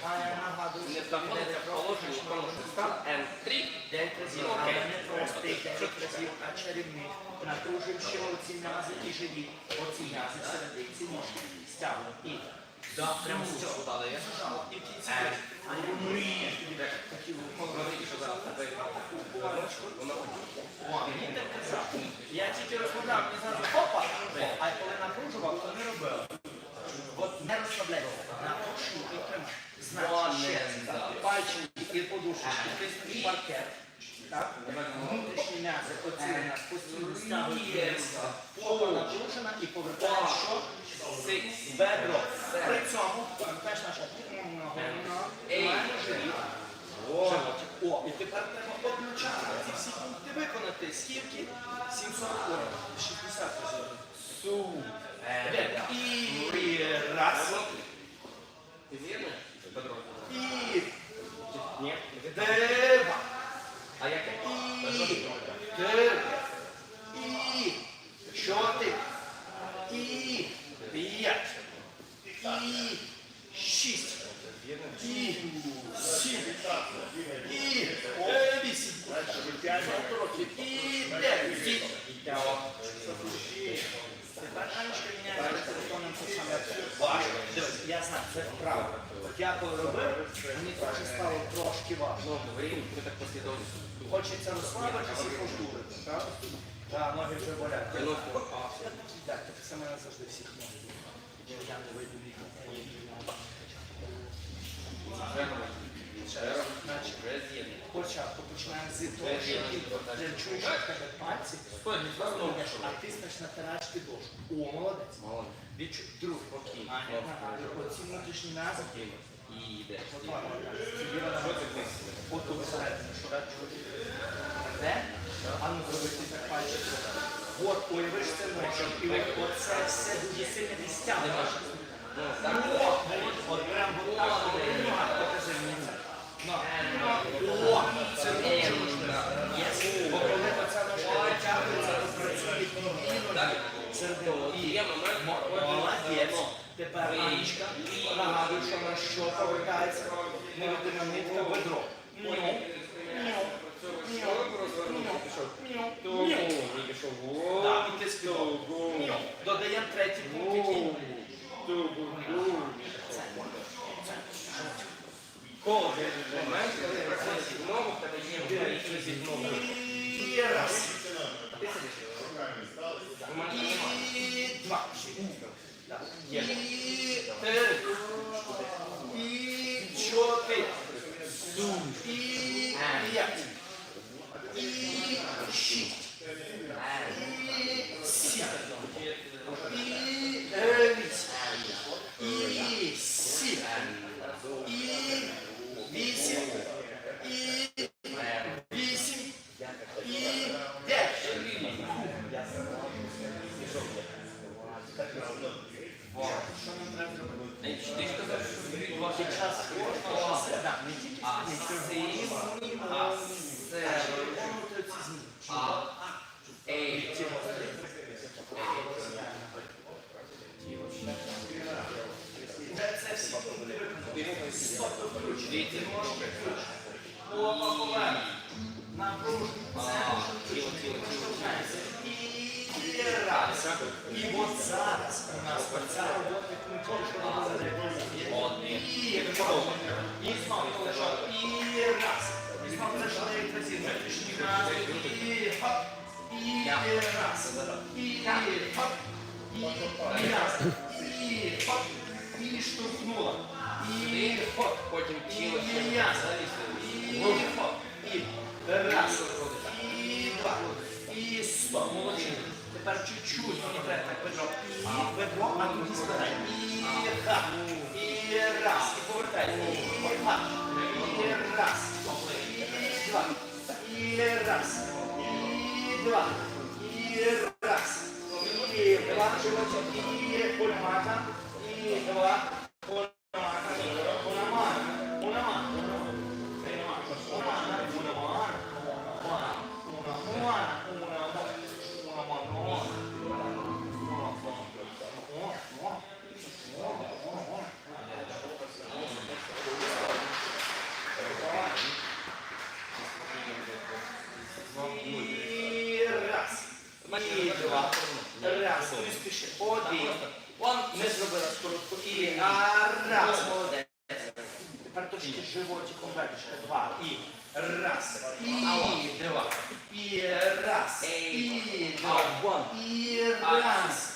Не знаходиться в положенні стан N3. Дев'ять разів, Ну, не простий дев'ять разів, а чарівний. Напруживши оці м'язи і живі, оці м'язи серединці ножки. Стягну і до прямо з цього. Але я в кінці. А мрію тобі такі Говорить, що зараз тебе таку булочку, вона О, він так казав. Я тільки розмовляв, мені зразу хопа, а коли напружував, то не робив. От не розслабляйся, напружу і тримай. Значить, пальчики і подушечки, тиснуть паркет. Так? Внутрішні м'язи, оці постійно стягуються. Попа напружена і повертаєш що? Бедро. При цьому теж наша живіт. Животик. О, і тепер треба одночасно ці всі пункти виконати. Скільки? 700 років. 60 разів. Су. Е, І раз. Вірно? Бедро. І Два. А яке? І три. І чотири. І п'ять. І шість. І сім. І е, вісім. І дев'ять. Я знаю, це вправо. От я коли робив, мені теж стало трошки важко. Ну. Хочеться розслабитися і пождурити, так? Так, ноги вже болять. Ну, Так, само я завжди всіх ноги. Я не вийду вікна. Значить, Спочатку починаємо з того, що ти ти чуєш, в тебе пальці, ноги, а тиснеш на тарачки дошку. О, молодець. Молодець. Відчуй. Друг. Нагадую, оці внутрішні м'язи. І йдеш. От ладно, це. От тут всередині, що чую. Де? А ну зробити так пальчик. От, уявиш це ночом. І оце все дуже сильно відстягне. Ну, от прям от так, от нога, покажи мені це. Ну, О, це дуже важливо. Тепер Анечка, нагадую, що на що повертається невидима нитка бедро. І два. І три. Це тіло, тіло, тіло. І раз. І от зараз у нас оця робота ми говорили. Один. І і знову лежав. І раз. І знову лежав дев'ять разів. Внутрішній раз. І хоп. І раз. І хоп. І раз. І хоп. І штовхнула. І хоп. Потім тіло І залізли. І хоп. І раз. І два. І стоп. Молодчина. Тепер чуть-чуть мені треба так бедро. І бедро, а тоді складай. І ха. І раз. І повертай. І ха. І раз. І два. І раз. І два. І раз. І два. Животик. І пульмата. І два. і раз, і два, і раз, і два, і раз.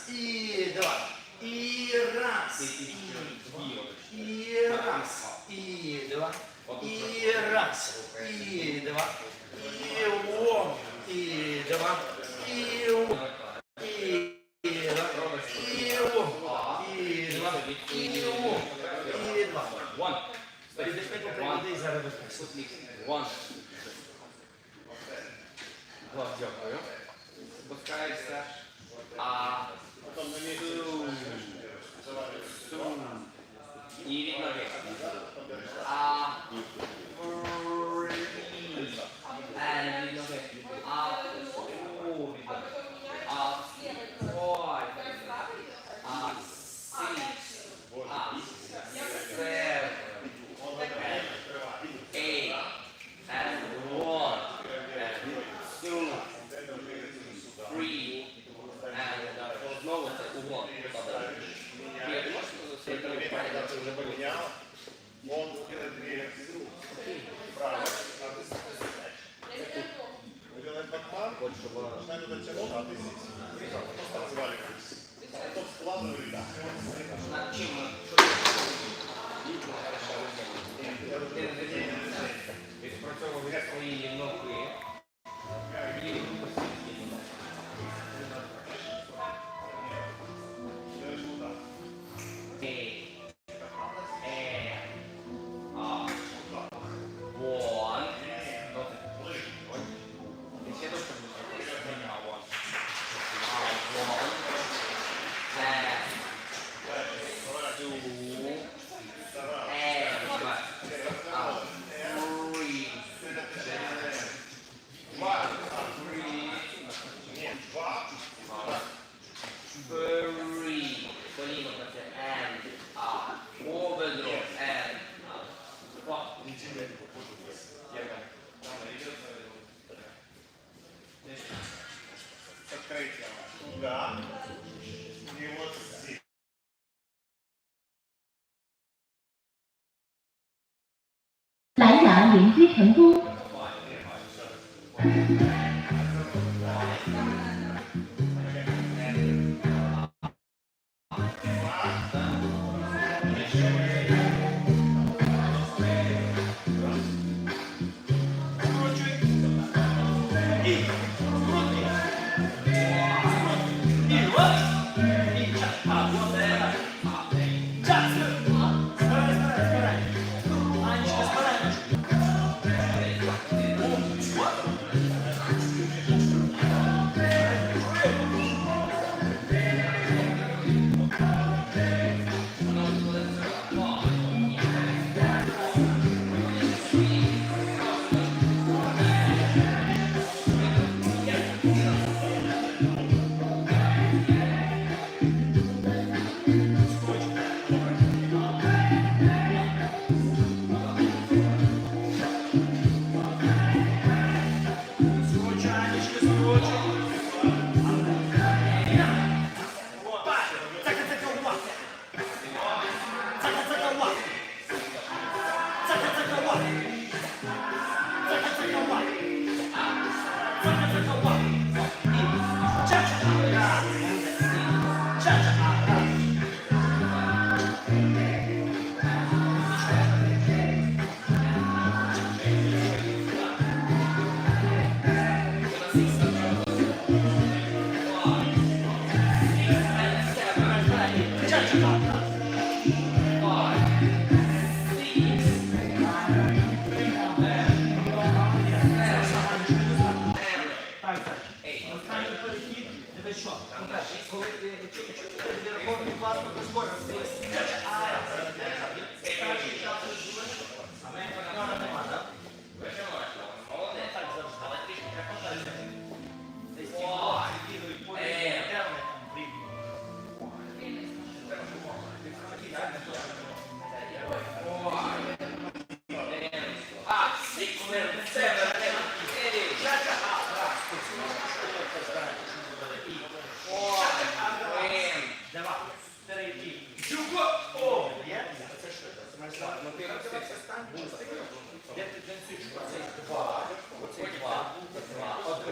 蓝牙连接成功。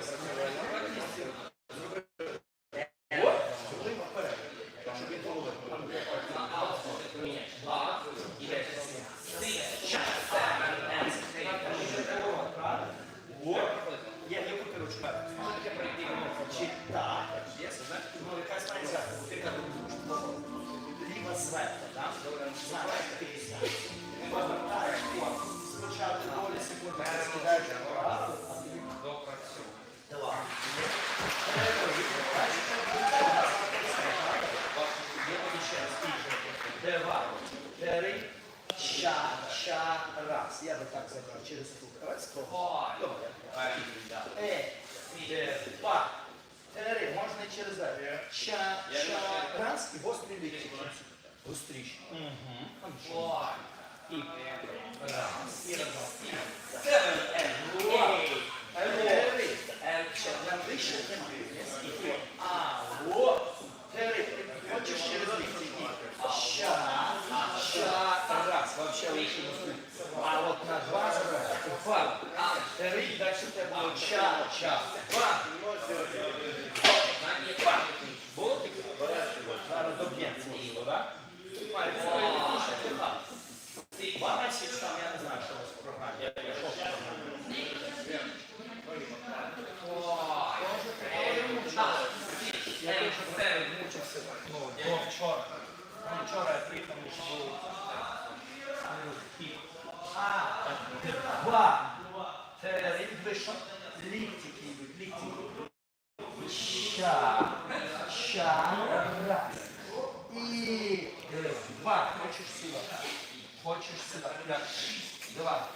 Два, А от на два. Два, три, далі в тебе буде ча, ча. Два. Два. Було таке? Зараз це було, так? Два месяці там, я не знаю, що у вас в програмі. Я що в програмі? Я дуже мучився. Ну, вчора. Ну, Вчора я приїхав, ми ще були. А, два. Три, вийшов. Лікті кидають, лікті. Ща, ща, раз. І два. Хочеш сюди. Хочеш сюди. Два.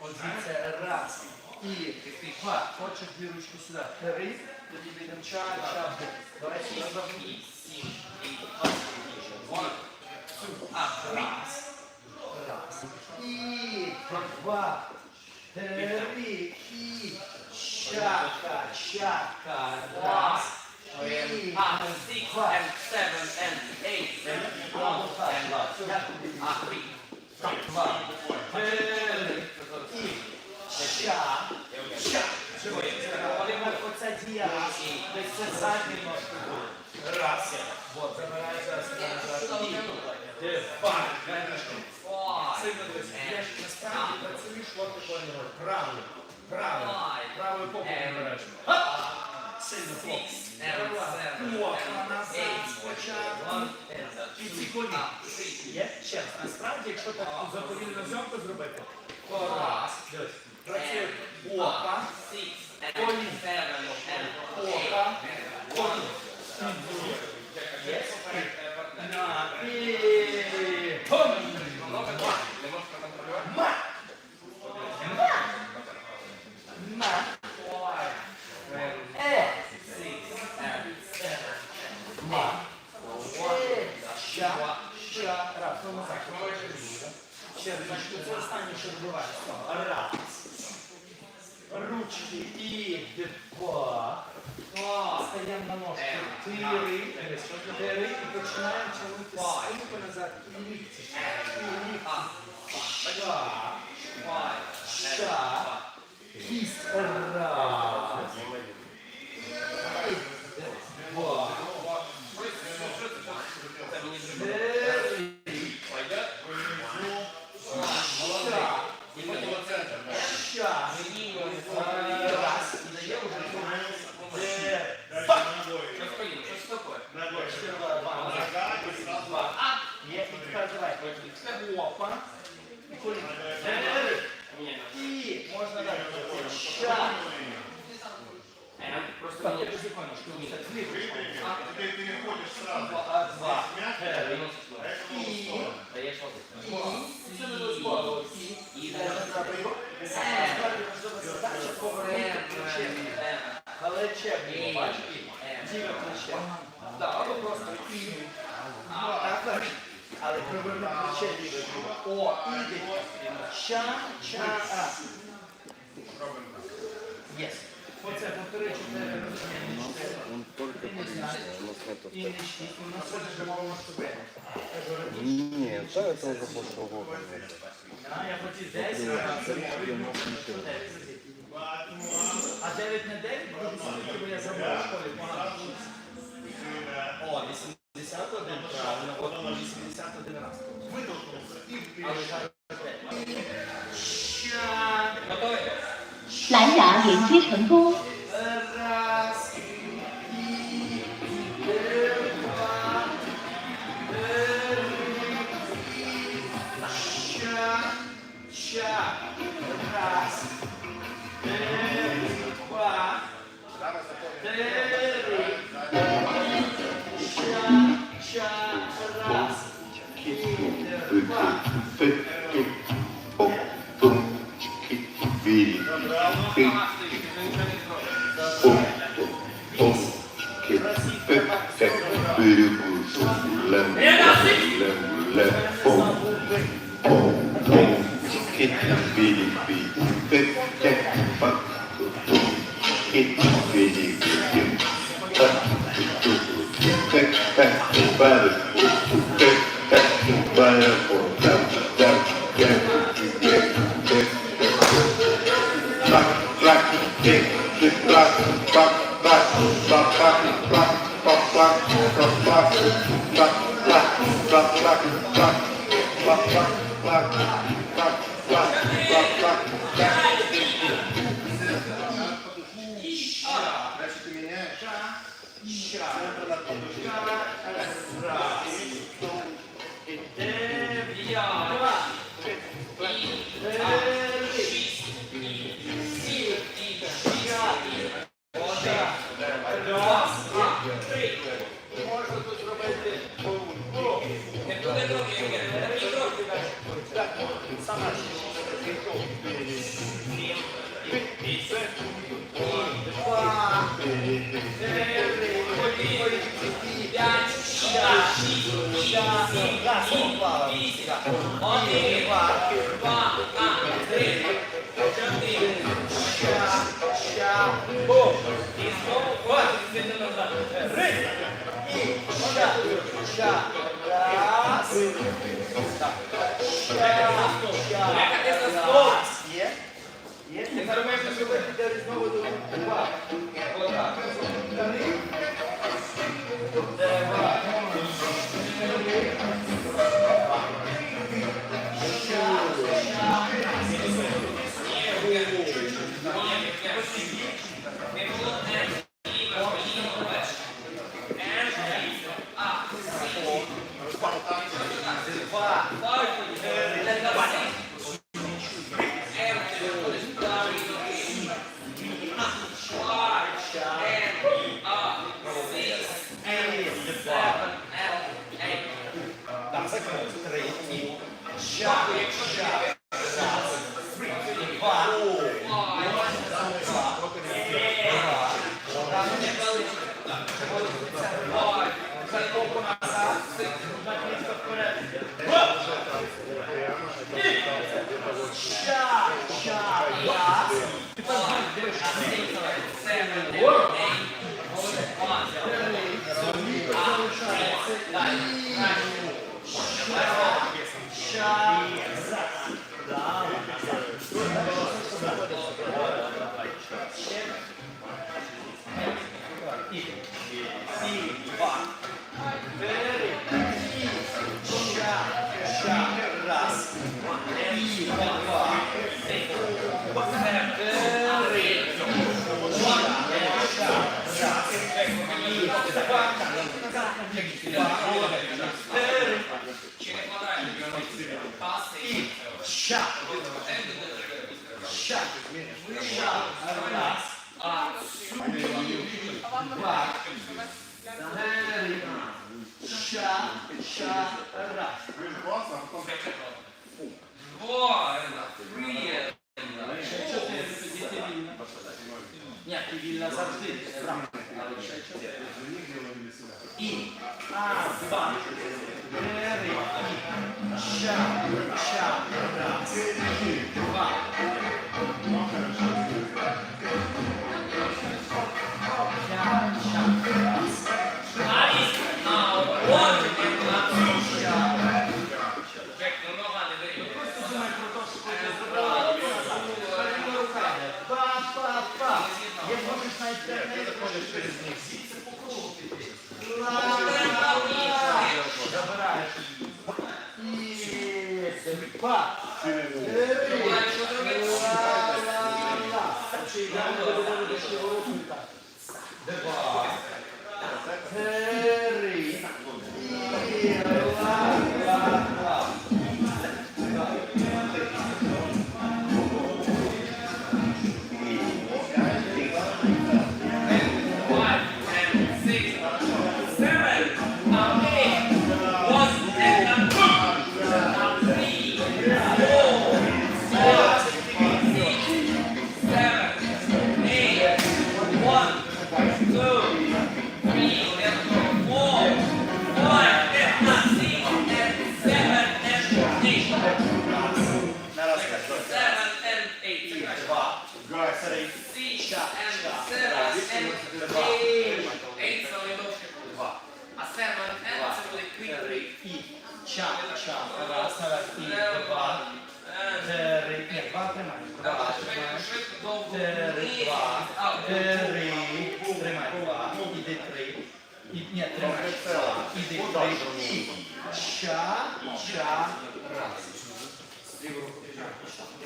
От звідси раз. І два. Хочеш дві ручки сюди. Три. Тоді підемо ча, ча. Давай сюди забій. One. А, раз. І два. Три. І щака, щака. Раз. І Ah, два. ah два. Три. І. Ща. Володимир, оце. Десь це задні ножки були. Раз. Вот, забирай зараз. Де? Два. Five Сильно дивись. Я ж насправді працюєш, от такої не робиш. Правою. Правою. Правою попу береш. Сильно хлоп. О, а назад спочатку. І ці колі. Є? Раз. Насправді, якщо так за повільну зйомку зробити, то раз. Дивись. Працює опа, and seven and опа, колі. Є? Е! Е! Ну. Ще раз, це останнє, що відбувається. Раз. Ручки і два. Стаємо на ножки. Чотири. Чотири. І починаємо тягнути спинку назад. І лікті. І лікті. Ща. Ща. Кість. Раз. І два. Чотири. Ща. Ща. Раз. І дає вже Де. Два. Два. Є. І тепер давай. Опа. І коліна. Чотири. І можна далі. Ща. Ні. ти зупиниш. Так. Теперь ты не ходишь сразу. Два. Два. А. Єс. Оце повтори чотири розміни чотири. Ти не знаєш. У нас нету І не шість, у нас вже мало себе. Ні, та це вже пошло. А, я хотів 10, а це може А 9 на 9 буде скільки, бо я забув в школі погано вчився. О, 81, правильно, от 81 раз. Але зараз 9. Ща. Готові? 蓝牙连接成功。 eight Shara, Shara, Shara. Є? Так, закрив. Три. І. Ща. Ща. А,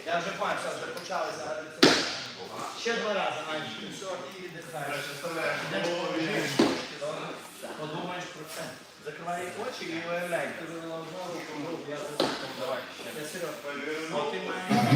Я вже бачу, вже почали зараз. Ще два рази маєш. Подумаєш про це. Закривай очі і виявляй. Ти вивела в голову, я засипав. Давай. Я серйозно. Ти маєш.